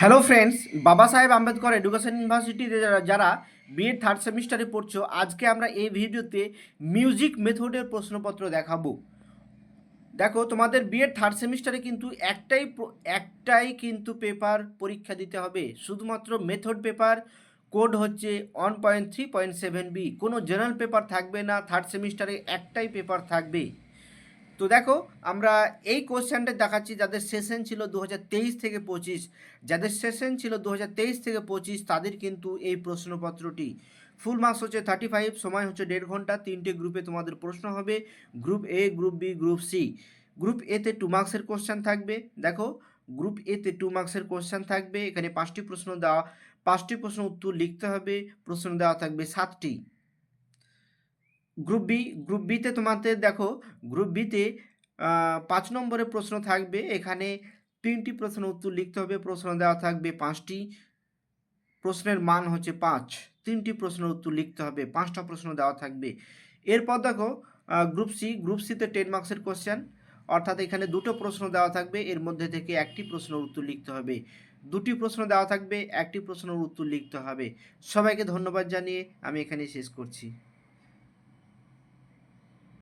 Hello friends বাবা সাহেব Ambedkar education ইউনিভার্সিটিতে যারা বিএড থার্ড সেমিস্টারে পড়ছো, আজকে আমরা এই ভিডিওতে মিউজিক মেথডের প্রশ্নপত্র দেখাবো। দেখো, তোমাদের বিএড থার্ড সেমিস্টারে কিন্তু একটাই একটাই কিন্তু পেপার পরীক্ষা দিতে হবে। শুধুমাত্র মেথড পেপার কোড হচ্ছে one point three point seven B কোনো জেনারেল পেপার থাকবে না থার্ড সেমিস্টারে একটাই পেপার থাকবে। তো দেখো, আমরা এই কোশ্চেনটা দেখাচ্ছি যাদের সেশন ছিল দু হাজার তেইশ থেকে পঁচিশ। যাদের সেশন ছিল দু হাজার তেইশ থেকে পঁচিশ, তাদের কিন্তু এই প্রশ্নপত্রটি। ফুল মার্কস হচ্ছে থার্টি ফাইভ সময় হচ্ছে দেড় ঘণ্টা। তিনটে গ্রুপে তোমাদের প্রশ্ন হবে group A group B group C group এতে টু মার্কসের কোশ্চেন থাকবে। দেখো গ্রুপ এতে টু মার্কসের কোশ্চেন থাকবে। এখানে পাঁচটি প্রশ্ন দেওয়া, পাঁচটি প্রশ্ন উত্তর লিখতে হবে। প্রশ্ন দেওয়া থাকবে সাতটি। গ্রুপ বি গ্রুপ বিতে তোমাদের দেখো গ্রুপ বিতে পাঁচ নম্বরের প্রশ্ন থাকবে, এখানে তিনটি প্রশ্ন উত্তর লিখতে হবে, প্রশ্ন দেওয়া থাকবে পাঁচটি। প্রশ্নের মান হচ্ছে পাঁচ, তিনটি প্রশ্নের উত্তর লিখতে হবে, পাঁচটা প্রশ্ন দেওয়া থাকবে। এরপর দেখো গ্রুপ সি গ্রুপ সিতে টেন মার্কসের কোশ্চেন অর্থাৎ এখানে দুটো প্রশ্ন দেওয়া থাকবে, এর মধ্যে থেকে একটি প্রশ্নের উত্তর লিখতে হবে। দুটি প্রশ্ন দেওয়া থাকবে, একটি প্রশ্নের উত্তর লিখতে হবে। সবাইকে ধন্যবাদ জানিয়ে আমি এখানে শেষ করছি।